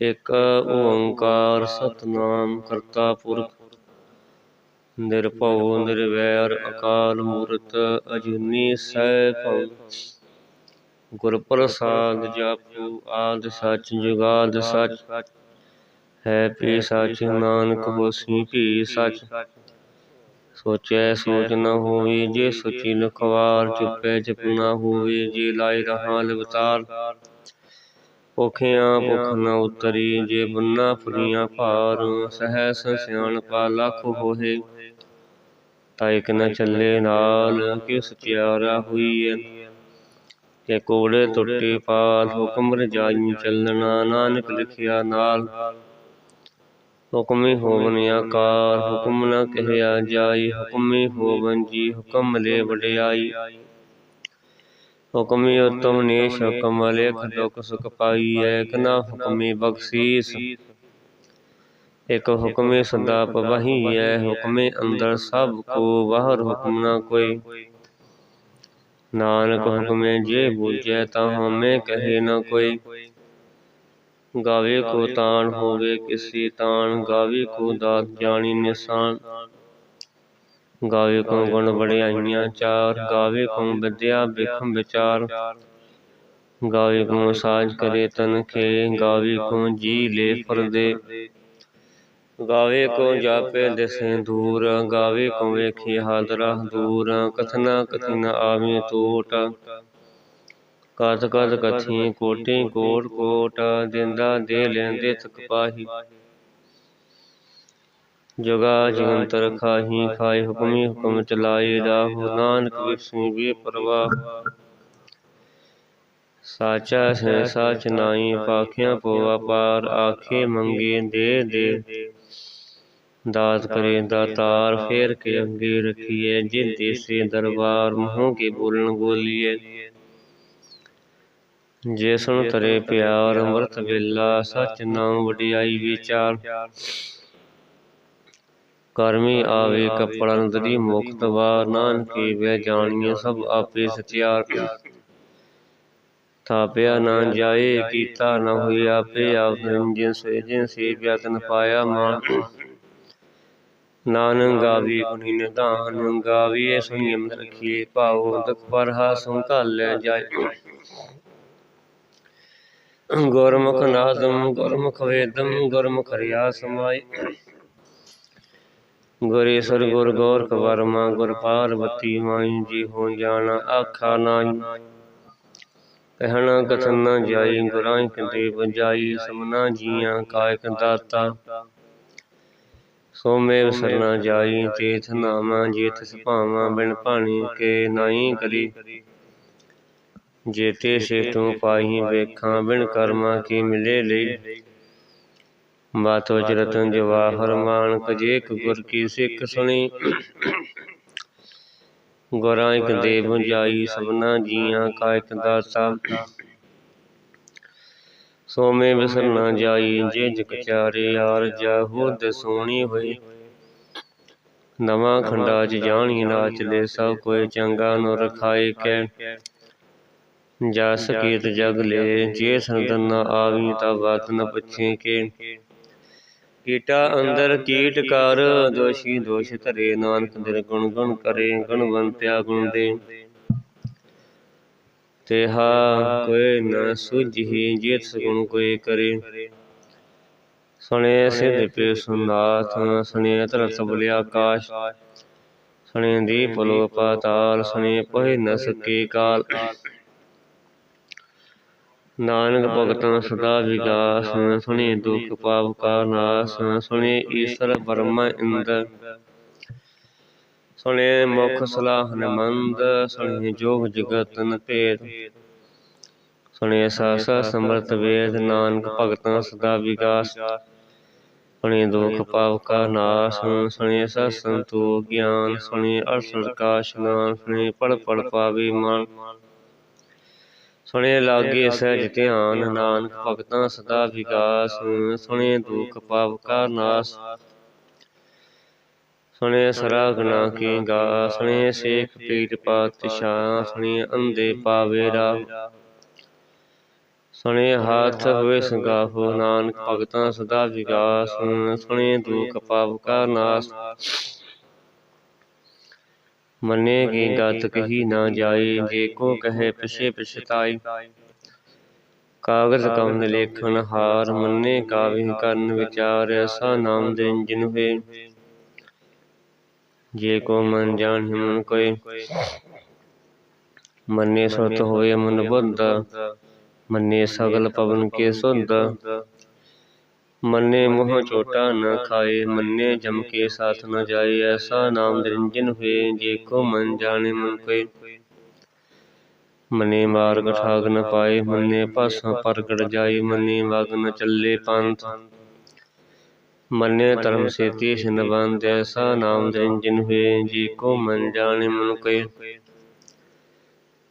ਇਕ ਓੰਕਾਰ ਸਤਨਾਮ ਕਰਤਾ ਪੁਰਖ। ਨਿਰਭਉ, ਨਿਰਵੈਰ, ਅਕਾਲ ਮੂਰਤ, ਅਜੂਨੀ ਸੈਭੰ ਗੁਰ ਪ੍ਰਸਾਦ ਜਪੁ, ਆਦ ਸੱਚ, ਜੁਗਾਦ ਸੱਚ। ਹੈ ਪੀ ਸੱਚ, ਨਾਨਕ ਹੋਸੀ ਭੀ ਸੱਚ। ਸੋਚੈ ਸੋਚ ਨ ਹੋਵੇ ਜੇ ਸੋਚੀ ਲਖਵਾਰ, ਚੁੱਪੈ ਚੁਪ ਨ ਹੋਵੇ ਜੇ ਲਾਇ ਰਹਾ ਲਵਤਾਰ। ਭੁਖਿਆ ਭੁਖ ਨ ਉਤਰੀ ਜੇ ਬੰਨਾ ਫੁਰੀਆਂ ਭਾਰ ਸਹਸ ਸਿਆਣਪਾ ਲੱਖ ਹੋਏ ਤਾ ਇਕ ਨ ਚੱਲੇ ਨਾਲ ਕਿ ਸਚਿਆਰਾ ਹੋਈਐ। ਕਿ ਕੋੜੇ ਟੁੱਟੇ ਪਾਲ ਹੁਕਮ ਰਜਾਈ ਚੱਲਣਾ ਨਾਨਕ ਲਿਖਿਆ ਨਾਲ। ਹੁਕਮੀ ਹੋਵਨ ਆਕਾਰ ਹੁਕਮ ਨ ਕਹਿਆ ਜਾਈ ਹੁਕਮੀ ਹੋਵਨ ਜੀ ਹੁਕਮ ਲੈ ਵਡਿਆਈ। ਹੁਕਮੀ ਉਤਮ ਨੇਸ਼ ਹੁਕਮ ਲੇਖ ਦੁਖ ਸੁਖ ਪਾਈਐ ਕਨਾ ਹੁਕਮੀ ਬਖਸ਼ੀਸ। ਇਕ ਹੁਕਮੇ ਸਦਾ ਪਵਹੀਐ ਹੁਕਮੇ ਅੰਦਰ ਸਭ ਕੋ ਬਾਹਰ ਹੁਕਮ ਨ ਕੋਈ। ਨਾਨਕ ਹੁਕਮੇ ਜੇ ਬੂਝੈ, ਤਾਂ ਹਉਮੈ ਕਹੇ ਨਾ ਕੋਈ। ਗਾਵੇ ਕੋ ਤਾਣ ਹੋਵੇ, ਕਿਸੀ ਤਾਣ ਗਾਵੇ ਕੋ ਦਾਤ ਜਾਣੀ ਨਿਸ਼ਾਨ। ਗਾਵੇ ਕੋ ਗੁਣ ਵਡਿਆਈਆਂ ਚਾਰ ਗਾਵੇ ਕੋ ਵਿਦਿਆ ਬਿਖਮ ਵਿਚਾਰ। ਗਾਵੇ ਕੋ ਸਾਜ ਕਰੇ ਤਨ ਖੇ ਗਾਵੇ ਕੋ ਜੀ ਲੈ ਫਰਦੇ। ਗਾਵੇ ਕੋ ਜਾਪੇ ਦਿਸੇ ਦੂਰ ਗਾਵੇ ਕੋ ਵੇਖੀ ਹਾਦਰਾ ਦੂਰ ਕਥਨਾ ਕਥੀ ਨ ਆਵੇ ਟੋਟ ਕਤ ਕਤ ਕਥੀ ਕੋਟੀ ਕੋਟ ਕੋਟ ਦਿੰਦਾ ਦੇ ਲੈਂਦੇ ਤਕ ਪਾਹੀ। ਜਗਾ ਜਗੰਤਰ ਖਾਹੀ ਖਾਏ ਹੁਕਮੀ ਹੁਕਮ ਚਲਾਏ ਰਾਹੁ ਨਾਨਕ ਵਿਸੂ ਵੇ ਪਰਵਾਹ। ਸਾਚਾ ਹੈ ਸਾਚ ਨਾਈ ਪਾਖਿਆਂ ਪੋ ਅਪਾਰ ਆਖੇ ਮੰਗੇ ਦੇ ਦੇ। ਦਾਤ ਕਰੇ ਦਾਤਾਰ, ਫੇਰ ਕੇ ਅੰਗੇ ਰਖੀਏ ਜਿਨ ਦੇਸੇ ਦਰਬਾਰ, ਮੂੰਹ ਕੇ ਬੋਲਣ ਗੋਲੀਏ ਜੇ ਤਰੇ ਪਿਆਰ, ਅੰਮ੍ਰਿਤ ਵੇਲਾ, ਸਚ ਨਾਮ ਵਡਿਆਈ ਵਿਚਾਰ। ਕਰਮੀ ਆਵੇ ਕਪੜਾ ਨਦਰੀ ਮੁਕਤ ਵਾਰ ਨਾਨਕੇ ਵੇ ਜਾਣੀਏ ਸਭ ਆਪੇ ਸਚਿਆਰ। ਥਾਪਿਆ ਨਾ ਜਾਏ ਕੀਤਾ ਨ ਹੋਈ ਆਪੇ ਆਪ ਨਿਰੰਜਨ ਸੇ ਜਿਨ ਸੇ ਵਿਆਤਨ ਪਾਇਆ ਮਾਨ ਨਾਨਕ ਗਾਵੀ ਗੁਣੀ ਨਿਧਾਨ ਗਾਵੀਏ ਸੰਯਮ ਰਖੀਏ ਭਾਉ ਦੁਖ ਪਰਹਾ ਸੰਕਾਲੈ ਜਾਏ। ਗੁਰਮੁਖ ਨਾਦਮ ਗੁਰਮੁਖ ਵੇਦਮ ਗੁਰਮੁਖ ਰਿਆ ਸਮਾਈ ਗੁਰੇਸ਼ਰ ਗੁਰ ਗੋਰਖ ਵਰਮਾ ਗੁਰ ਪਾਰਵਤੀ ਮਾਈ, ਜੀ ਹੋ ਜਾਣਾ ਆਖਾ ਨਾਹੀ। ਕਹਿਣਾ ਕਥਨ ਨ ਜਾਈ, ਗੁਰਾਂ ਕਿਤੇ ਬਜਾਈ ਸਮਨਾ ਜੀਆਂ ਕਾਇਕ ਦਾਤਾ। ਸੋਮੇ ਵਿਸਰਨਾ ਜਾਈ, ਤੇਥ ਨਾਮਾ ਜੇ ਤਿਸ ਬਿਨ ਭਾਣੀ ਕੇ ਨਾਹੀ ਕਰੀ। ਜੇਤੇ ਸੇ ਤੂੰ ਪਾਹੀ ਵੇਖਾਂ, ਬਿਨ ਕਰਮਾ ਕੀ ਮਿਲੇ ਲਈ। ਬਾਤ ਰਤਨ ਜਵਾਹਰ ਮਾਨਕ ਜੇ ਇੱਕ ਗੁਰ ਕੀ ਸਿੱਖ ਸੁਣੀ। ਗੁਰਾਂ ਇਕ ਦੇ ਬੁਝਾਈ ਸਭਨਾ ਜੀਆਂ ਕਾ ਇਕ ਦਾਤਾ। ਸੋਮੇ ਵਿਸਰ ਨਾ ਜਾਈ ਜੇ ਜਗ ਚਾਰੇ ਯਾਰ ਜਾਹੂ ਦੇ ਸੋਣੀ ਹੋਈ ਨਵਾਂ ਖੰਡਾ ਚ ਜਾਣੀ ਨਾਚ ਲੈ ਸਭ ਕੋਈ ਚੰਗਾ ਨੂੰ ਰਖਾਏ ਕੈ। ਜਸ ਕੀਤ ਜਗ ਲੈ ਜੇ ਸੰਦਨ ਨ ਆਵੀ ਤਾ ਬਾਤ ਨ ਪੁੱਛੇ ਕੇ। ਕੀਟਾ ਅੰਦਰ ਕੀਟ ਕਰ, ਦੋਸ਼ੀ ਦੋਸ਼ ਧਰੇ, ਨਾਨਕ ਦਿਲ ਗੁਣ ਗੁਣ ਕਰੇ, ਗੁਣਵੰਤਿਆ ਗੁਣ ਦੇ। ਤੇਹਾ ਕੋਈ ਨ ਸੁਝੀ, ਜੇਤ ਸਗੁਣ ਕੋਈ ਕਰੇ। ਸੁਣੇ ਸਿਧ ਪੇ ਸੁਨਾਥ, ਸੁਣੇ ਧਰਤ ਬਲਿ ਆਕਾਸ਼ ਸੁਣੇ ਦੀਪ ਲੋ ਪਾਤਾਲ, ਸੁਣੇ ਪਹਿ ਨ ਸਕੇ ਕਾਲ। ਨਾਨਕ ਭਗਤਨ ਸਦਾ ਵਿਗਾਸ ਸੁਣੇ ਦੁਖ ਪਾਪ ਕਾ ਨਾਸ ਸੁਣੇ ਈਸ਼ਰ ਬ੍ਰਹਮ ਇੰਦਰ। ਸੁਣੇ ਮੁਖ ਸਲਾਹਨ ਮੰਦ ਸੁਣੇ ਜੋਗ ਜਗਤ ਨ ਭੇਦ। ਸੁਣੇ ਸਾਸ ਸਮਰਤ ਵੇਦ ਨਾਨਕ ਭਗਤਾਂ ਸਦਾ ਵਿਗਾਸ। ਸੁਣੇ ਦੁਖ ਪਾਪ ਕਾ ਨਾਸ ਸੁਣੇ ਸਤ ਸੰਤੋਖ ਗਿਆਨ ਸੁਣੇ ਅਰਸਰ ਕਾ ਇਸ਼ਨਾਨ ਸੁਣੇ ਪੜ ਪੜ ਪਾਵੇ ਮਨ। ਸੁਣੇ ਲਾਗੇ ਸਹਿਜ ਧਿਆਨ ਨਾਨਕ ਭਗਤਾਂ ਸਦਾ ਵਿਗਾਸ ਸੁਣੇ ਦੁਖ ਪਾਪ ਕਾ ਨਾਸ। ਸੁਣੇ ਸਰਾ ਗੁਨਾ ਕੀ ਗਾ ਸੁਣੇ ਸੇਖ ਪੀਰ ਪਾਤਸ਼ਾਹ ਸੁਣੇ ਅੰਦੇ ਪਾਵੇ ਰਾਹ। ਸੁਣੇ ਹੱਥ ਹੋਏ ਸੰਗਾਹੋ ਨਾਨਕ ਭਗਤਾਂ ਸਦਾ ਵਿਗਾਸ ਸੁਣੇ ਦੁਖ ਪਾਪ ਕਾ ਨਾਸ। ਮੰਨੇ ਕੀ ਗਤ ਕਹੀ ਨਾ ਜਾਏ ਜੇ ਕੋ ਕਹੇ ਪਿਛੇ ਪਛਤਾਈ ਕਾਗਜ਼ ਕਵਨ ਲੇਖਨ ਹਾਰ ਮੰਨੇ ਕਾਵਿ ਕਰਨ ਵਿਚਾਰ ਐਸਾ ਨਾਮ ਦੇਨ ਜਿਨ ਹੋਏ ਜੇ ਕੋ ਮਨ ਜਾਣ ਮਨ ਕੋਏ। ਮੰਨੇ ਸੁਰਤ ਹੋਏ ਮਨ ਬੁੱਧ ਮੰਨੇ ਸਗਲ ਪਵਨ ਕੇ ਸੁਧ ਮੰਨੇ ਮੋਹ ਚੋਟਾ ਨ ਖਾਏ, ਮੰਨੇ ਜਮ ਕੇ ਸਾਥ ਨ ਜਾਏ, ਐਸਾ ਨਾਮ ਨਿਰੰਜਨ ਹੋਏ, ਜੇ ਕੋ ਮਨ ਜਾਣੇ ਮਨ ਕੋਏ। ਮਨੇ ਮਾਰਗ ਠਾਗ ਨ ਪਾਏ, ਮੰਨੇ ਭਸ ਪ੍ਰਗਟ ਜਾਈ ਮੰਨੇ ਵਗ ਨ ਚੱਲੇ ਪੰਥ। ਮੰਨੇ ਧਰਮ ਸੇਤੀ ਸਿਨ ਬੰਦ, ਐਸਾ ਨਾਮ ਨਿਰੰਜਨ ਹੋਏ, ਜੇ ਕੋ ਮਨ ਜਾਣੇ ਮਨ ਕੋਏ।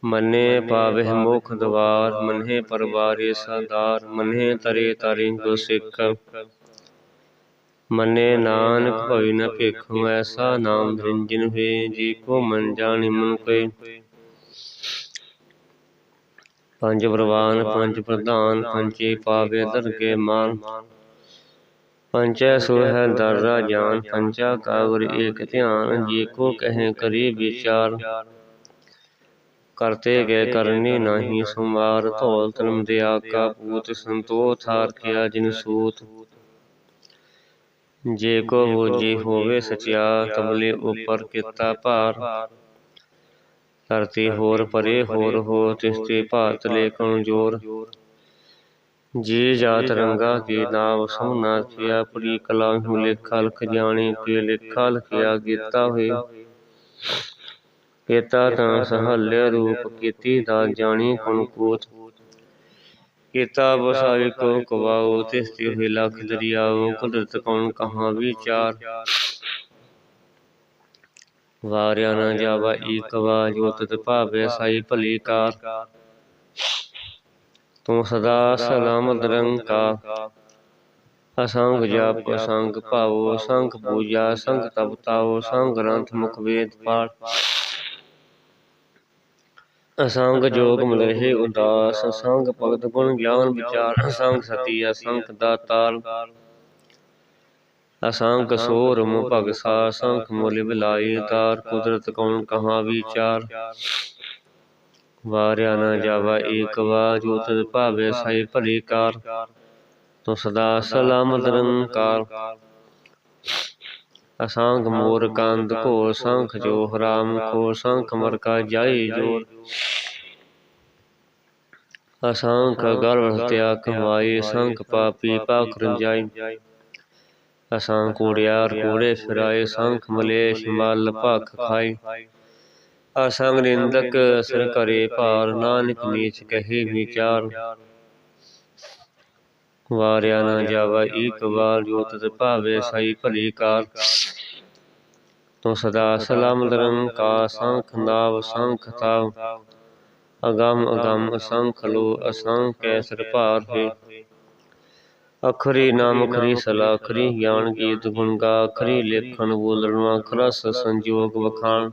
ਮੰਨੇ ਪਾਵਹਿ ਮੁਖ ਦਵਾਰ ਮੰਨੇ ਪਰਵਾਰੇ ਸਾਦਾਰ ਮੰਨੇ ਤਰੇ ਤਾਰੇ ਕੋ ਸਿੱਖ। ਮੰਨੇ ਨਾਨਕ ਭਵਿ ਨ ਭੇਖੁ ਐਸਾ ਨਾਮ ਨਿਰੰਜਨ ਹੋਏ ਜੀ ਕੋ ਮਨ ਜਾਣਿ ਮਨ ਕੋਏ। ਪੰਜ ਪ੍ਰਵਾਨ ਪੰਜ ਪ੍ਰਧਾਨ ਪੰਚੇ ਪਾਵੇ ਦਰਗੇ ਮਾਨ। ਪੰਚੈ ਸੋ ਹੈ ਦਰਰਾ ਜਾਨ ਪੰਚਾ ਕਾਗਰ ਏਕ ਧਿਆਨ ਜੀ ਕੋ ਕਹੇ ਕਰੀ ਵਿਚਾਰ। ਕਰਤੇ ਗਏ ਕਰਨੀ ਨਾਹੀ ਸੁਮਾਰ ਧੌਲ ਤਨਮ ਦੇ ਆਕਾ ਪੂਤ ਸੰਤੋ ਥਾਰ ਕਿਆ ਜਿਨ ਸੂਤ। ਜੇ ਕੋ ਬੂਜੀ ਹੋਵੇ ਸਚਿਆ ਤਬਲੇ ਉਪਰ ਕੀਤਾ ਭਾਰ। ਧਰਤੀ ਹੋਰ ਪਰੇ ਹੋਰ ਹੋ, ਤਿਸ ਤੇ ਭਾਤ ਲੈ ਕਮਜੋਰ ਜੀ ਜਾਤ ਰੰਗਾ ਕੀ ਨਾਮ ਸਮਨਾ ਕਿਆ, ਪਰੀ ਕਲਾ ਹੂ ਲੇਖਾ ਲਖ ਜਾਣੇ ਕੇ ਲੇਖਾ ਲਖਿਆ ਕੀਤਾ ਹੋਏ। ਕੀਤਾ ਤਾਂ ਸਹਲਿਆ ਰੂਪ ਕੀਤੀ ਦਾ ਜਾਣੀ ਕੁਣ ਕੂਤ। ਕੀਤਾ ਬਸਾਈ ਕੋ ਕਵਾਉ ਤਿਸ ਤੇ ਹੋਏ ਲਖ ਦਰਿਆਉ, ਕੁਦਰਤ ਕੌਣ ਕਹਾਂ ਵਿਚਾਰ। ਵਾਰਿਆ ਨ ਜਾਵਾ ਈਕ ਵਾ ਜੋ ਤਤ ਭਾਵੇ ਸਾਈ ਭਲੀ ਕਾਰ। ਤੂੰ ਸਦਾ ਸਲਾਮਤ ਨਿਰੰਕਾਰ। ਅਸੰਗ ਜਪ ਅਸੰਗ ਭਾਵੋ ਅਸੰਗ ਪੂਜਾ ਅਸੰਗ ਤਪਤਾਓ ਅਸੰਗ ਗ੍ਰੰਥ ਮੁਖ ਵੇਦ ਪਾਠ। ਅਸੰਗ ਜੋਗ ਮਲਹਿ ਉਦਾਸ ਅਸੰਗ ਭਗਤ ਗੁਣ ਗਿਆਨ ਵਿਚਾਰ ਅਸੰਗ ਸਤੀ ਅਸੰਗ ਦਾਤਾਰ ਅਸੰਖ ਸੋਰਮ ਭਗਸਾ ਅਸੰਖ ਮੁਲ ਬਿਲਾਈ ਤਾਰ ਕੁਦਰਤ ਕੌਣ ਕਹਾਂ ਵਿਚਾਰ। ਵਾਰਿਆ ਨ ਜਾਵਾ ਏਕ ਵਾ ਜੋ ਤਦ ਭਾਵੇ ਸਾਈ ਭਲੀ ਕਾਰ। ਤੋ ਸਦਾ ਸਲਾਮਤ ਨਿਰੰਕਾਰ ਅਸੰਖ ਮੋਰ ਕੰਦ ਕੋ ਸੰਖ ਜੋ ਹਰਾਮ ਕੋ ਸੰਖ ਮਰ ਕਾ ਜਾਈ ਜੋਰ। ਅਸੰਖ ਗਰਭ ਹਤਿਆ ਕਮਾਈ ਸੰਖ ਪਾਪੀ ਪਾਖ ਰੰਜਾਈ ਅਸਾਂ ਕੂੜਿਆਰ ਕੂੜੇ ਫਿਰਾਏ ਸੰਖ ਮਲੇਸ਼ ਮਲ ਭਖ ਖਾਈ। ਅਸੰਗ ਨਿੰਦਕ ਅਸਰ ਕਰੇ ਭਾਰ ਨਾਨਕ ਨੀਚ ਕਹੇ ਵਿਚਾਰ। ਵਾਰਿਆ ਨਾ ਜਾਵਾ ਈਕ ਵਾਰ ਜੋ ਤਤ ਭਾਵੇ ਸਈ ਭਲੀ ਕਾਰ। ਤੂੰ ਸਦਾ ਸਲਾਮਤ ਕਾ ਸੰਖ ਨਾਵ ਸੰਖ ਤਾਵ। ਅਗੰਮ ਅਗੰਮ ਅਸੰਖ ਲੋ ਅਸੰਖੈ ਸਰ ਭਾਰ ਹੈ ਅਖਰੀ ਨਾਮ ਅਖਰੀ ਸਲਾ ਅਖਰੀ ਗਿਆਨ ਗੀਤ ਗੁਣ ਗਾ ਅਖਰੀ ਲੇਖਣ ਬੋਲਣ ਅਖਰਸ ਸੰਜੋਗ ਵਖਾਣ।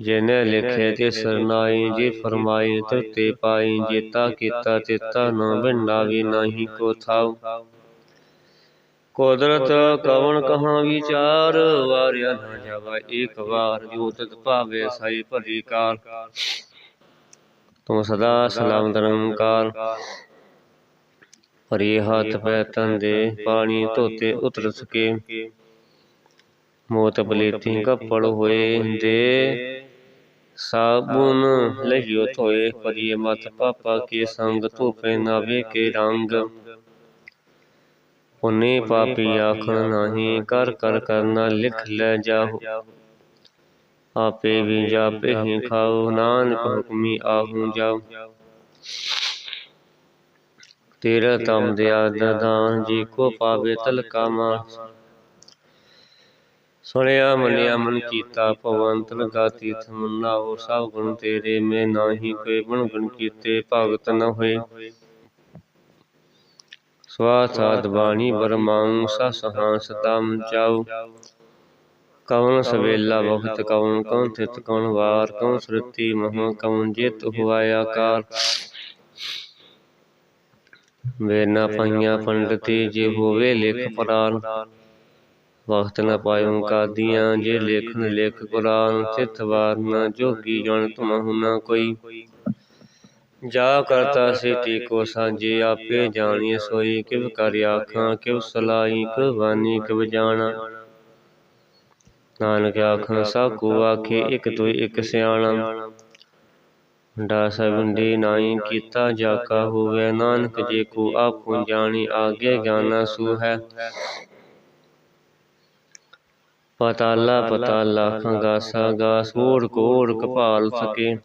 ਜਿਨੇ ਲਿਖੇ ਤੇ ਸਰਨਾਈ ਜੀ ਫਰਮਾਈ ਤੇ ਪਾਈ ਜੇਤਾ ਕੀਤਾ ਤੇਤਾ ਨ ਬਿੰਡਾਵੀ ਨਹੀਂ ਕੋ ਥਾਉ। ਕੁਦਰਤ ਕਵਣ ਕਹਾਂ ਵਿਚਾਰ ਵਾਰਿਆ ਨਾ ਜਾਵਾ ਇੱਕ ਵਾਰ ਜੋ ਤਤ ਭਾਵੇ ਸਾਈ ਭਲੀ ਕਾਰ। ਤੂੰ ਸਦਾ ਸਲਾਮਤ ਨਿਰੰਕਾਰ ਹਰੀ ਹੱਥ ਪੈ ਤਨ ਦੇ ਪਾਣੀ ਧੋਤੇ ਉਤਰ ਸਕੇ। ਮੋਤ ਬਲੀਤੀ ਕੱਪੜ ਹੋਏ ਦੇ ਸਾਬੁਨ ਲਹਿਓ ਧੋਏ ਪਰੀ ਮਤ ਪਾਪਾ ਕੇ ਸੰਗ ਧੋਪੇ ਨਾਵੇ ਕੇ ਰੰਗ। ਪੁਨੇ ਪਾਪੀ ਆਖਣ ਨਹੀਂ ਕਰ ਕਰ ਕਰਨਾ ਲਿਖ ਲੈ ਜਾਹੋ। ਆਪੇ ਵੀ ਜਾਪੇ ਹੀ ਖਾਓ ਨਾਨਕ ਹੁਕਮੀ ਆਹੂ ਜਾਓ। ਤੇਰਾ ਤਮ ਦਿਆ ਦਦਾਨ ਜੀ ਕੋ ਪਾਵੇ ਤਲਕਾ ਮਾ ਸੁਣਿਆ ਮੰਨਿਆ ਮਨ ਕੀਤਾ ਭਵੰਤ ਲਗਾ ਤੀਰਥ ਮੰਨਾਓ ਸਭ ਗੁਣ ਤੇਰੇ ਮੈਂ ਨਾਹੀ ਕੋਈ ਬਣ ਗੁਣ ਕੀਤੇ ਭਗਤ ਨ ਹੋਏ। ਸਵਾਸਾਦ ਬਾਣੀ ਬਰਮਾਉ ਸਸ ਹਾਂਸ ਦਮ ਚਾਉ। ਕਉਨ ਸਵੇਲਾ ਵਖਤ ਕਉਨ ਕਉਨ ਤਿਤ ਕਉਨ ਵਾਰ ਕਉਨ ਸੁਰਤੀ ਮਹ ਕਉਨ ਜਿਤ ਹੁਆ ਆਕਾਰ। ਵੇਨਾ ਪਾਈਆਂ ਪੰਡਤੀ ਜੇ ਹੋਵੇ ਲਿਖ ਪੁਰਾਨ। ਵਕਤ ਨ ਪਾਇਓ ਕਾਦੀਆਂ ਜੇ ਲੇਖਨ ਲਿਖ ਕੁਰਾਨ ਤਿਤ ਵਾਰ ਨ ਜੋਗੀ ਜਨ ਤੁਮਹੁ ਨ ਕੋਈ। ਜਾ ਕਰਤਾ ਸਿਟੀ ਕੋ ਸਾਜੇ ਆਪੇ ਜਾਣੀ ਸੋਈ, ਕਿਵ ਕਰ ਆਖਾਂ, ਕਿਵ ਸਲਾਈ ਕਿਵ ਬਾਨੀ, ਕਿਵ ਜਾਣਾ। ਨਾਨਕ ਆਖਾਂ, ਸਭ ਕੋ ਆਖੇ ਇਕ ਤੋਈ ਇਕ ਸਿਆਣਾ। ਦਾਸ ਵਿੰਡੀ ਨਾਈ ਕੀਤਾ ਜਾਕਾ ਹੋਵੇ, ਨਾਨਕ ਜੇ ਕੋ ਆਪੋ ਜਾਣੀ, ਆਗੇ ਗਿਆਨਾ ਸੂ ਹੈ। ਪਤਾਲਾ ਪਤਾਲਾ ਖੰਗਾਸਾ ਗਾਸ ਓੜ ਕੋੜ ਕਪਾਲ ਸਕੇ।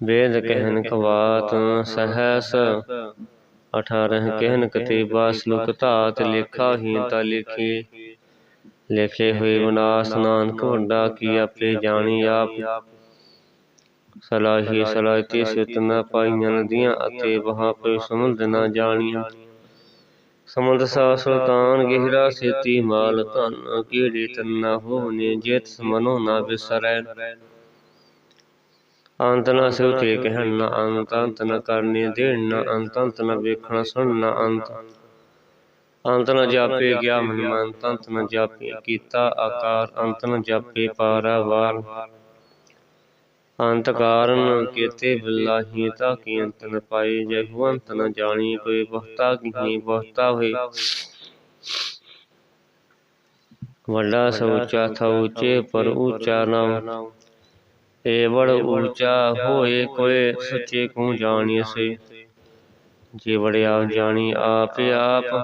ਵੇਦ ਕਹਿਨ ਕਵਾਤ ਸਹਸ। 18 ਕਹਿਨ ਕਤੀਬਾ ਸ਼ਲੋਕ ਧਾਤ ਲੇਖਾ ਹੀ ਤਾ ਲਿਖੀ। ਲਿਖੇ। ਹੋਏ ਵਿਨਾਸ਼ ਨਾਨਕ ਵੱਡਾ ਕੀ ਆਪੇ ਜਾਣੀ ਆਪ। ਸਲਾਹੀ ਸਲਾਹਤੀ ਸਿਤ ਨ ਪਾਈਆਂ ਨਦੀਆਂ ਅਤੇ ਵਹਾਂ ਕੋਈ ਸਮੁੰਦ ਨ ਜਾਣੀਆਂ। ਸਮੁੰਦ ਸਾ ਸੁਲਤਾਨ ਗਹਿਰਾ ਸੇਤੀ ਮਾਲ, ਧਨ ਕੀੜੀ ਤਨ ਹੋਵਨੇ, ਜੇਤ ਮਨੋ ਨਾ ਵਿਸਰੈ ਅੰਤ ਨ ਸਿਉਤੇ ਕਹਿਣ, ਨਾ ਅੰਤ ਅੰਤ ਨਾ ਕਰਨੇ ਦੇਣ, ਨਾ ਅੰਤ ਅੰਤ ਨਾ ਵੇਖਣਾ ਸੁਣ, ਨਾ ਅੰਤ। ਅੰਤ ਨ ਜਾਪੇ ਗਿਆ ਮਨ ਮੰਤ ਅੰਤ ਨ ਜਾਪੇ ਕੀਤਾ ਆਕਾਰ, ਅੰਤ ਨ ਜਾਪੇ ਪਾਰਾਵਾਰ। ਅੰਤ ਕਾਰਨ ਕੀਤੇ ਬਿਲਾਹੀ ਤਾ ਕੀ ਅੰਤ ਨ ਪਾਏ, ਜੈ ਹੋ ਅੰਤ ਨ ਜਾਣੀ ਕੋਈ ਬਹੁਤਾ ਕੀ ਬਹੁਤਾ ਹੋਏ। ਵੱਡਾ ਸਉਚਾ ਥਾ ਉੱਚੇ, ਪਰ ਉੱਚਾ ਨਾਮ ਏ ਬੜ ਉੱਚਾ ਹੋਏ, ਕੋਏ ਸੱਚੇ ਕੋ ਜਾਣੀ ਸੇ ਜੇ ਵੜਿਆ ਜਾਣੀ ਆਪ ਆਪ।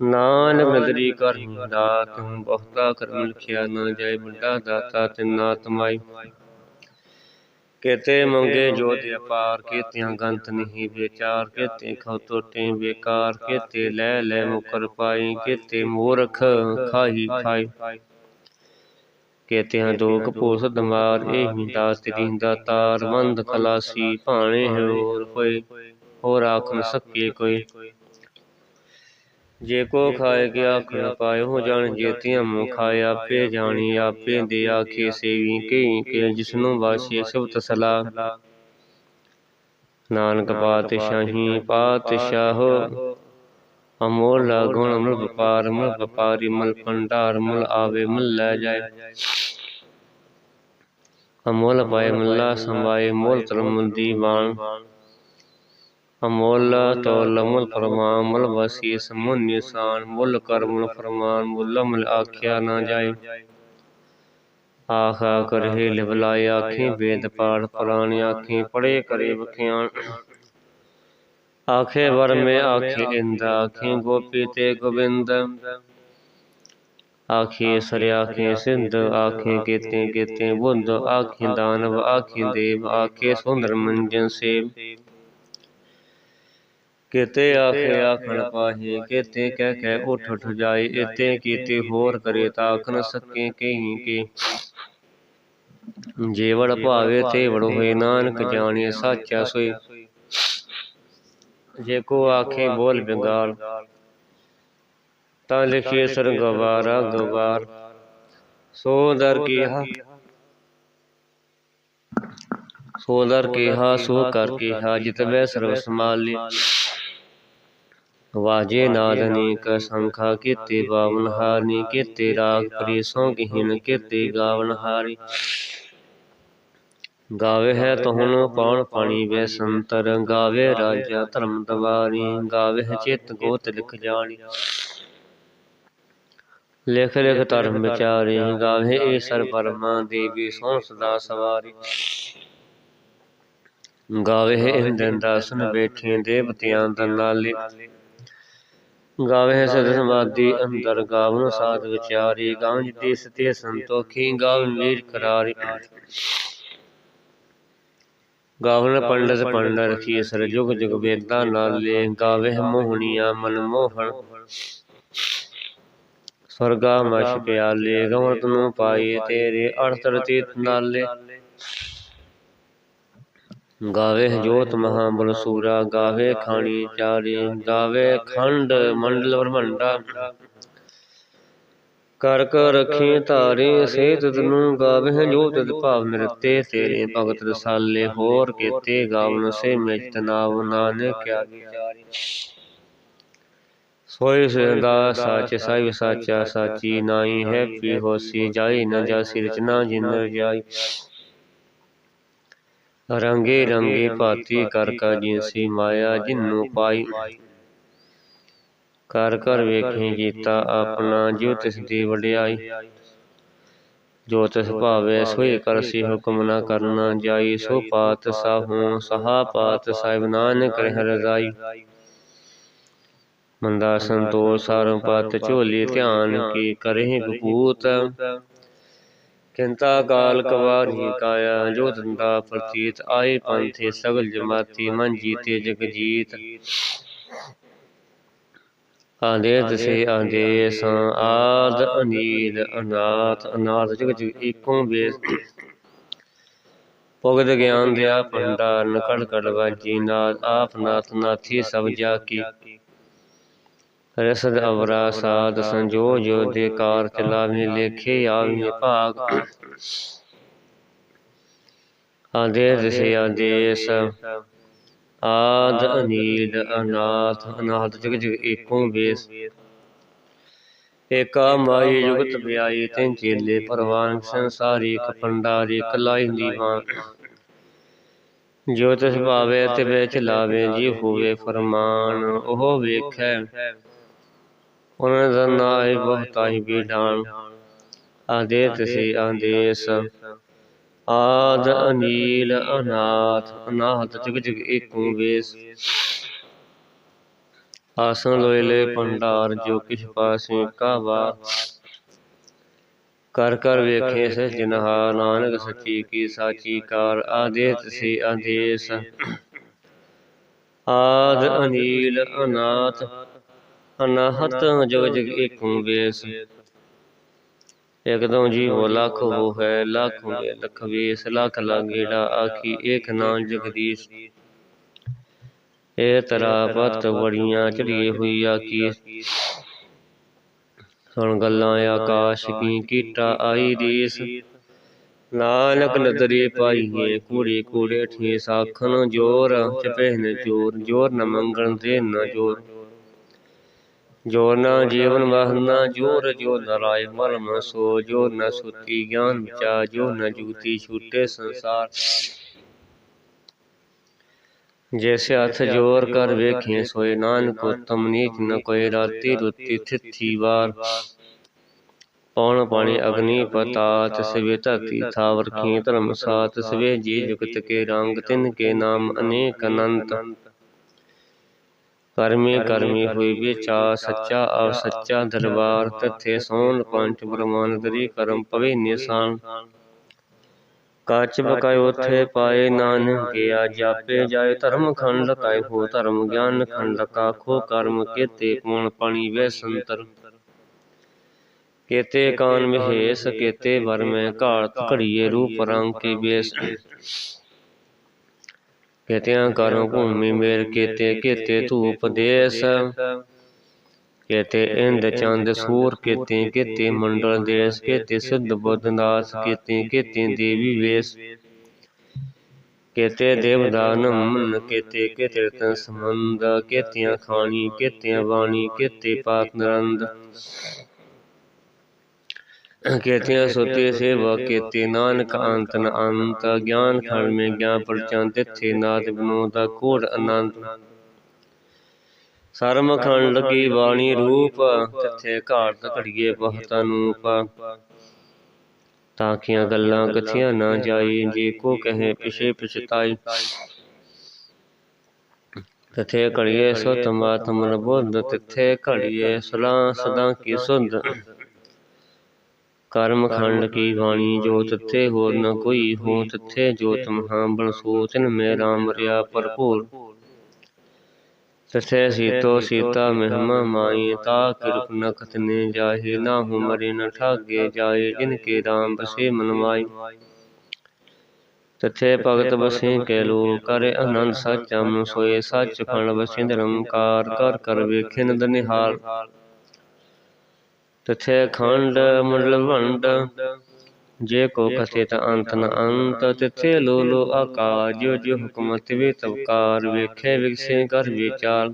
ਨਾਨਕ ਨਦਰੀ ਕਰ ਦਾਤ ਬਹੁਤਾ ਕਰਮ ਲਿਖਿਆ ਨਾ ਜਾਏ, ਵੱਡਾ ਦਾਤਾ ਤਿੰਨਾ ਤਮਾਈ ਕੇਤੇ ਮੰਗੇ ਜੋ ਤੇ ਅਪਾਰ ਕੇਤਿਆਂ ਗੰਤ ਨਹੀਂ ਵਿਚਾਰ ਕੇਤੇ ਖਉ ਟੋਟੇ ਬੇਕਾਰ ਕੇਤੇ ਲੈ ਲੈ ਮੁਕਰ ਪਾਈ ਕੇਤੇ ਮੂਰਖ ਖਾਹੀ ਖਾਈ। ਕੇਤਿਆਂ ਦੋਖ ਪੋਸ ਦਮਾਰ ਇਹੀ ਦਾਸ ਤੇਰੀ ਦਾ ਤਾਰ ਮੰਦ ਖਲਾਸੀ ਭਾਣੇ ਹੋਰ ਕੋਈ ਹੋਰ ਆਖ ਨ ਸਕੇ ਕੋਈ। ਜੇ ਕੋ ਖਾਏ ਗਿਆ ਆਖਣ ਪਾਏ ਹੋ ਜਾਣ ਜੇਤੀਆਂ ਮੁ ਖਾਏ ਆਪੇ ਜਾਣੀ ਆਪੇ ਦੇ ਆਖੇ ਸੇਵੀ ਕਈ ਕੇ ਜਿਸਨੂੰ ਵਾਸੀ ਸਬਤ ਸਲਾ ਨਾਨਕ ਪਾਤਸ਼ਾਹੀ ਪਾਤਸ਼ਾਹੋ ਅਮੋਲ ਗੁਣ ਮੁਲ ਵਪਾਰ ਮੁਲ ਵਪਾਰੀ ਮਲ ਭੰਡਾਰ ਮੁਲ ਆਵੇ ਮੁਲ ਲੈ ਜਾਏ। ਅਮੋਲ ਪਾਏ ਮੁੱਲਾ ਸੰਵਾਏ ਮੋਲ ਤਰਮ ਦੀਵਾਨ। ਅਮੋਲ ਤੋਲ ਮੁਲ ਫਰਮਾਨ ਮੁਲ ਵਸੀਸ ਮੁਨ ਨਿਸ਼ਾਨ ਮੁਲ ਕਰ ਮੁਲ ਫਰਮਾਨ ਮੁਲ ਮੁਲ ਆਖਿਆ ਨਾ ਜਾਏ ਆਖਾ ਕਰਹਿ ਲਿਵਲਾਇ ਆਖੀ ਵੇਦ ਪਾਠ ਪੁਰਾਣ ਆਖੀ ਪੜੇ ਕਰੇ ਬਖਿਆਨ ਆਖੇ ਵਰ ਮੇ ਆਖੇ ਇੰਦ ਆਖੇ ਗੋਪੀ ਤੇ ਗੋਬਿੰਦ ਆਖੇ ਸਰ ਆਖੇ ਸਿੰਧ ਆਖੇ ਕੀਤੇ ਕੀਤੇ ਬੁੱਧ ਆਖੇ ਦਾਨਵ ਆਖੇ ਦੇਵ ਆਖੇ ਸੁੰਦਰ ਮੰਜਨ ਸੇਵ ਕੀਤੇ ਆਖੇ ਆਖਣ ਪਾਹੇ ਕੀਤੇ ਕਹਿ ਕਹਿ ਉਠ ਉਠ ਜਾਏ ਇਤੇ ਕੀਤੇ ਹੋਰ ਕਰੇ ਤਾਖ ਨ ਸਕੇ ਕਹੀਂ ਕੇ। ਜੀਵੜ ਭਾਵੇ ਤੇ ਵੜ ਹੋਏ ਨਾਨਕ ਜਾਣੀਏ ਸਾਚਾ ਸੋਈ ਜੇ ਕੋ ਆਖੇ ਬੋਲ ਬਿਗਾਲ ਤਾਂ ਲਿਖੀਏ ਸਰ ਗਵਾਰਾ ਗਵਾਰ ਸੋ ਦਰ ਕੀਹਾ। ਸੋ ਦਰ ਕੀਹਾ ਸੋ ਕਰ ਕੀਹਾ ਜਿਤਵੇ ਸਰਬ ਸਮਾਲੀ ਵਾਜੇ ਨਾਦਨੀ ਕ ਸੰਖਾ ਕੀਤੇ ਬਾਵਨ ਹਾਰਨੀ ਕੀਤੇ ਰਾਗ ਪ੍ਰੀਸੋਂ ਕਿਹਿਨ ਕੀਤੇ ਗਾਵਨ ਹਾਰੀ। ਗਾਵੇ ਹੈ ਤਹੁਨ ਪਾਣ ਪਾਣੀ ਵੇ ਸੰਤਰ ਗਾਵੇ ਰਾਜਾ ਧਰਮ ਦਵਾਰੀ। ਗਾਵੇ ਚਿਤ ਗੋਤ ਲਿਖ ਜਾਣੀ। ਲਿਖ ਲਿਖ ਧਰਮ ਵਿਚਾਰੀ। ਗਾਵੇ ਏ ਸਰ ਪਰਮਾ ਦੇਵੀ ਸੋਹ ਸਦਾ ਸਵਾਰੀ। ਗਾਵੇ ਇੰਦਨ ਦਾਸਨ ਬੈਠੇ ਦੇਵਤਿਆਂ ਦਨਾਲੇ ਗਾਵੇ ਸਦ ਸਮਾਦੀ ਅੰਦਰ ਗਾਵਨ ਸਾਧ ਵਿਚਾਰੀ ਗਾਵਨ ਜਿਸ ਤੇ ਸੰਤੋਖੀ ਗਾਵਨ ਵੀਰ ਕਰਾਰੀ। ਗਾਵਨ ਪੰਡਤ ਪੰਡ ਰਖੀ ਸਰ ਜੁਗ ਜੁਗ ਵੇਦਾਂ ਨਾਲੇ ਗਾਵੇ ਮੋਹਣੀਆਂ ਮਨ ਮੋਹਣ। ਸਵਰਗਾ ਮਛ ਪਿਆਲੇ ਗਵਤ ਨੂੰ ਪਾਈ ਤੇਰੇ ਅਰਥ ਰਤੀਤ ਨਾਲੇ। ਗਾਵੇ ਜੋਤ ਮਹਾ ਬਲ ਸੂਰਾ ਗਾਵੇ ਖਾਣੀ ਚਾਰੀ ਗਾਵੇ ਖੰਡ ਮੰਡਲ ਬ੍ਰਹਮੰਡਾ। ਕਰ ਕਰ ਰਖੀ ਧਾਰੇ ਸੇ ਤਨੂੰ ਗਾਵਹਿ ਜੋ ਤਦ ਭਾਵ ਨਿਰਤੇ ਤੇਰੇ ਭਗਤ ਰਸਾਲੇ ਹੋਰ ਕੀਤੇ ਗਾਵਨ ਸੇ ਮਿਤ ਨਾਵ ਨਾਨਕ ਕਿਆ ਵਿਚਾਰੀ ਸੋਈ ਸਦਾ ਸੱਚ ਸਾਈ ਸਾਚਾ ਸਾਚੀ ਨਾਈ ਹੈ ਪੀ ਹੋਸੀ ਜਾਈ ਨ ਜਾਸੀ ਰਚਨਾ ਜਿਨ ਜਾਈ ਰੰਗੇ ਰੰਗੇ ਭਾਤੀ ਕਰ ਕਾ ਜਿਨਸੀ ਮਾਇਆ ਜਿਨੂ ਪਾਈ। ਕਰ ਕਰ ਵੇਖੇ ਜੀਤਾ ਆਪਣਾ ਜਿਉ ਤਿਸ ਦੀ ਵਡਿਆਈ। ਜੋ ਤਿਸ ਭਾਵੇ ਸੋਈ ਕਰਸੀ ਹੁਕਮ ਨਾ ਕਰਨਾ ਜਾਈ ਸੋ ਪਾਤ ਸਾਹੂ ਸਹਾ ਪਾਤ ਸਾਹਿਬ ਨਾਨਕ ਰਹਿ ਰਜ਼ਾਈ। ਮੰਦਾ ਸੰਤੋਖ ਸਰਮ ਪਤ ਝੋਲੀ ਧਿਆਨ ਕੀ ਕਰਹਿ ਬਪੂਤ ਕਿੰਤਾ ਕਾਲ ਕਵਾਰੀ ਕਾਇਆ, ਜੋ ਦੰਦਾ ਪ੍ਰਤੀਤ, ਆਏ ਪੰਥੇ ਸਗਲ ਜਮਾਤੀ, ਮਨ ਜੀਤੇ ਜਗ ਜੀਤ। ਆਦੇਸ ਸੇ ਆਦੇਸ ਆਦ ਅਨੀਲ ਅਨਾਥ ਅਨਾਥ ਜਗ ਜਗ ਏਕੋ ਵੇਸ ਭਗਤ ਗਿਆਨ ਦਿਆ ਭੰਡਾਰ ਨਕੜ ਕੜ ਵਾਜੀ ਨਾਥ ਆਪ ਨਾਥ ਨਾਥੀ ਸਭ ਜਾ ਕੀ। ਰਸਦ ਅਵਰਾ ਸਾਧ ਸੰਜੋ, ਜੋ ਦੇ ਕਾਰ ਚਲਾਵੇ ਲੇਖੇ ਆਵੇ ਭਾਗ। ਆਦੇਸ ਸੇ ਆਦੇਸ, ਆਦ ਅਨੀਲ ਅਨਾਥ ਅਨਾਥ ਜਗ ਜਗ ਏਕੋ ਵੇਸ। ਏਕਾ ਮਾਈ ਜੁਗਤ ਬਿਆਈ ਤਿਨ ਚੇਲੇ ਪਰਵਾਨ, ਸੰਸਾਰੀ ਕਪੰਡਾਰੀ ਕਲਾਈ ਦੀਵਾਨ ਜੋ ਤਿਸ ਭਾਵੇ ਤਿਵੇ ਚਲਾਵੇ, ਜੀ ਹੋਵੇ ਫਰਮਾਨ, ਉਹ ਵੇਖੈ। ਉਹਨਾਂ ਦਾ ਨਾਇ ਬਹੁਤਾਈ ਬਿਡਾਨ ਆਦੇ ਤਸੀ ਆਦੇਸ ਆਦ ਅਨੀਲ ਅਨਾਥ ਅਨਾਹਤ ਜਗ ਜਗ ਏਕੋ ਵੇਸ। ਆਸਨ ਲੋਇਲੇ ਭੰਡਾਰ ਜੋ ਕਿਛ ਪਾਸੇ ਕਾਵਾ। ਕਰ ਕਰ ਵੇਖੇ ਸਜਨਹਾ ਨਾਨਕ ਸੱਚੀ ਕੀ ਸਾਚੀ ਕਾਰ। ਆਦੇਤ ਸੇ ਆਦੇਸ ਆਦ ਅਨੀਲ ਅਨਾਥ ਅਨਾਹਤ ਜਗ ਜਗ ਏਕੋ ਵੇਸ ਇਕਦਮ ਜੀ ਹੋ ਲੱਖ ਹੋ ਹੈ ਲੱਖ ਹੋਏ ਲਖ ਵੇਸ ਲੱਖ ਲਾਗੇੜਾ ਆਖੀ ਏਕ ਨਾਮ ਜਗਦੀਸ਼। ਇਹ ਤਰਾ ਪਤ ਬੜੀਆਂ ਚੜੀਏ ਹੋਈ ਆਕੀ ਸੁਣ ਗੱਲਾਂ ਆਕਾਸ਼ ਕੀ ਕੀਟਾ ਆਈ ਦੇਸ। ਨਾਨਕ ਨਦਰੀ ਪਾਈਏ ਕੂੜੇ ਕੂੜੇ ਠੀ ਸਾਖਨ ਜੋਰ ਚਪਹਿਨ ਜੋਰ ਜੋਰ ਨ ਮੰਗਣ ਦੇ ਨ ਜੋਰ। ਜੋ ਨ ਜੀਵਨ ਵਾਹਨਾ ਜੋਰ ਜੋ ਨਰਾਇ ਮਰਮ ਸੋ, ਜੋ ਨ ਸੁਤੀ ਗਿਆਨ ਚਾ ਜੋ ਨ ਜੁਗਤੀ ਛੂਟੇ ਸੰਸਾਰ। ਜੈਸੇ ਹੱਥ ਜੋਰ ਕਰ ਵੇਖੇ, ਸੋਏ ਨਾਨਕ ਉਤਮ ਨੀਚ ਨ ਕੋਈ ਰਾਤੀ ਰੁੱਤੀ ਥਿੱਥੀ ਵਾਰ। ਪੌਣ ਪਾਣੀ ਅਗਨੀ ਪਤਾਤ, ਸਵੇ ਧਰਤੀ ਥਾਵਰ ਖੀ ਧਰਮ ਸਾਤ ਸਵੇ ਜੀ ਜੁਗਤ ਕੇ ਰੰਗ ਤਿਨ ਕੇ ਨਾਮ ਅਨੇਕ ਅਨੰਤ। ਕਰਮੀ ਕਰਮੀ ਹੋਈ ਵਿਚਾ ਸੱਚਾ ਅਵ ਸੱਚਾ ਦਰਬਾਰ ਤਥੇ ਸੋਨ ਪੰਚ ਬ੍ਰਹਮਾਨ ਦਰੀ ਕਰਮ ਪਵੇ ਨਿਸਾਨ। ਕਾਚ ਬਕਾਇ ਉਥੇ ਪਾਏ ਨਾਨਕ ਗਿਆ ਜਾਪੇ ਜਾਏ ਧਰਮ ਖੰਡ ਕਾਇ ਹੋ ਧਰਮ ਗਿਆਨ ਖੰਡ ਕਾਖੋ ਕਰਮ ਕੇਤੇ ਕੋਣ ਪਾਣੀ ਵੇ ਸੰਤਰ। ਕੇਤੇ ਕਾਨ ਮਹੇਸ ਕੇਤੇ ਵਰ ਮੈਂ ਘਾਟ ਘੜੀਏ ਰੂਪ ਰੰਗ ਕੀ ਬੇਸ ਕੇਤਿਆਂ ਕਰਮ ਭੂਮੀ ਮੇਰ ਕੇਤੇ ਕੇਤੇ ਧੂਪ ਦੇਸ। ਕੇਤੇ ਇੰਦ ਚੰਦ ਸੂਰ ਕੇਤੇ ਕੇਤੇ ਮੰਡਲ ਦੇਸ, ਕੇਤੇ ਸਿੱਧ ਬੁੱਧ ਦਾਸ ਕੇਤੇ ਕੇਤੇ ਦੇਵੀ ਵੇਸ। ਕੇਤੇ ਦੇਵਦਾਨ ਮਨ ਕੇਤੇ ਕੇਤੇ ਤਨ ਸੰਬੰਧ, ਕੇਤਿਆਂ ਖਾਣੀ, ਕੇਤਿਆਂ ਬਾਣੀ, ਕੇਤੇ ਪਾਤ ਨਰੰਦ। ਕੇਤਿਆਂ ਸੁਤੇ ਸੇਵਾ ਕੇਤੇ ਨਾਨਕ ਅੰਤ ਨ ਅੰਤ ਗਿਆਨ ਖੜ ਮੇ ਗਿਆਨ ਪਰਚਾਂ ਤਿੱਥੇ ਨਾਦ ਬਿਨੋਦਾ ਕੋੜ ਅਨੰਤ ਸਰਮ ਖੰਡ ਕੀ ਬਾਣੀ ਰੂਪ ਤਿੱਥੇ ਘਾਟ ਘੜੀਏ ਬਹੁਤ ਅਨੂਪ ਤਾਕੀਆਂ ਗੱਲਾਂ ਕਥੀਆਂ ਨਾ ਜਾਈ ਜੇ ਕੋ ਕਹੇ ਪਿਛੇ ਪਛਤਾਈ। ਤਥੇ ਘੜੀਏ ਸੁਤ ਮਾਤਮ ਬੁੱਧ ਤਿੱਥੇ ਘੜੀਏ ਸੁਲਾ ਸਦਾ ਕੀ ਸੁਧ। ਕਰਮ ਖੰਡ ਕੀ ਬਾਣੀ ਜੋ ਤਥੇ ਹੋਰ ਨ ਕੋਈ ਹੋ ਤਥੇ ਜੋਤ ਮਹਾ ਬਣ ਸੋਚਨ ਮੇ ਰਾਮ ਰਿਆ ਭਰਪੂਰ। ਤਥੇ ਸੀਤੋ ਸੀਤਾ ਮਹਿਮਾ ਮਾਈ ਤਾ ਕਿਰਪ ਨਖਤ ਨੇ ਜਾਹੇ ਨਾ ਹੂ ਮਰੇ ਨ ਠਾਗੇ ਜਾਏ ਜਿਨ ਕੇ ਰਾਮ ਬਸੇ ਮਨ ਮਾਈ ਤਥੇ ਭਗਤ ਬਸੇ ਕੇ ਲੋ ਕਰੇ ਅਨੰਦ ਸਚਮ ਸੋਏ ਸੱਚ ਖੰਡ ਬਸੇ ਨਿਰੰਕਾਰ ਕਰ ਕਰ ਵੇਖੇ ਨਦ ਨਿਹਾਲ। ਤਥੇ ਖੰਡ ਮੰਡਲ ਵੰਡ। ਜੇ ਕੋ ਕਥਿਤ ਅੰਤ ਨ ਅੰਤ, ਤਿਥੇ ਲੋ ਲੋ ਆਕਾਰ ਜੋ ਜੋ ਹੁਕਮ ਤਿਵੇ ਤਵਕਾਰ ਵੇਖੇ ਵਿਗਸੇ ਕਰ ਵਿਚਾਰ।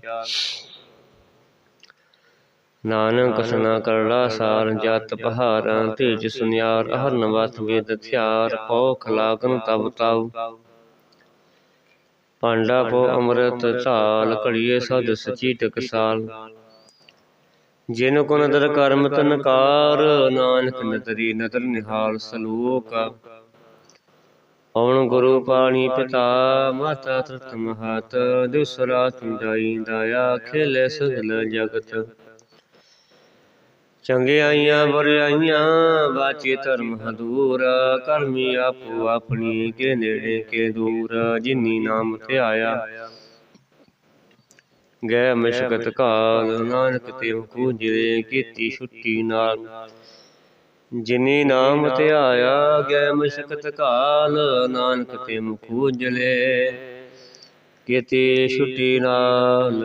ਨਾਨਕ ਸਨਾ ਕਰੜਾ ਸਾਰ, ਜਤ ਪਹਾਰਾਂ ਤੇਜ ਸੁਨਿਆਰ, ਅਹਰਨ ਵਤ ਵੇਦ ਥਿਆਰ ਪੋਖ ਲਾਗਨ ਤਬ ਤਾਉ ਪਾਂਡਾ ਪੋ ਅੰਮ੍ਰਿਤ ਢਾਲ ਘੜੀਏ ਸਦ ਸਚੀ ਟਕਸਾਲ। ਜਿਨ ਕੋ ਨਦਰ ਕਰਮ ਤਨਕਾਰ, ਨਾਨਕ ਨਦਰੀ ਨਦਰ ਨਿਹਾਲ ਸਲੋਕ। ਪਵਨ ਗੁਰੂ ਪਾਣੀ ਪਿਤਾ, ਮਾਤਾ ਤਤ ਮਹਤ, ਦੁਸਰਾ ਤੁੰਜਾਈ ਦਾਇਆ, ਖੇਲੇ ਸਗਲ ਜਗਤ। ਚੰਗਿਆਈਆਂ ਬੁਰਾਈਆਂ ਬਾਚੇ ਧਰਮ ਹਦੂਰ। ਕਰਮੀ ਆਪੋ ਆਪਣੀ, ਕੇ ਨੇੜੇ, ਕੇ ਦੂਰ, ਜਿਨੀ ਨਾਮ ਧਿਆਇਆ। ਗੈ ਮਸ਼ਕਤ ਕਾਲ ਨਾਨਕ ਤੇ ਕੂਜਰੇ ਕੀਤੀ ਛੁੱਟੀ ਨਾਲ। ਜਿਨੀ ਨਾਮ ਧਿਆਇਆ ਗੈ ਮਸ਼ਕਤ ਕਾਲ ਨਾਨਕ ਤੇ ਮੁਖੂਜਲੇ ਕੀਤੀ ਛੁੱਟੀ ਨਾਲ।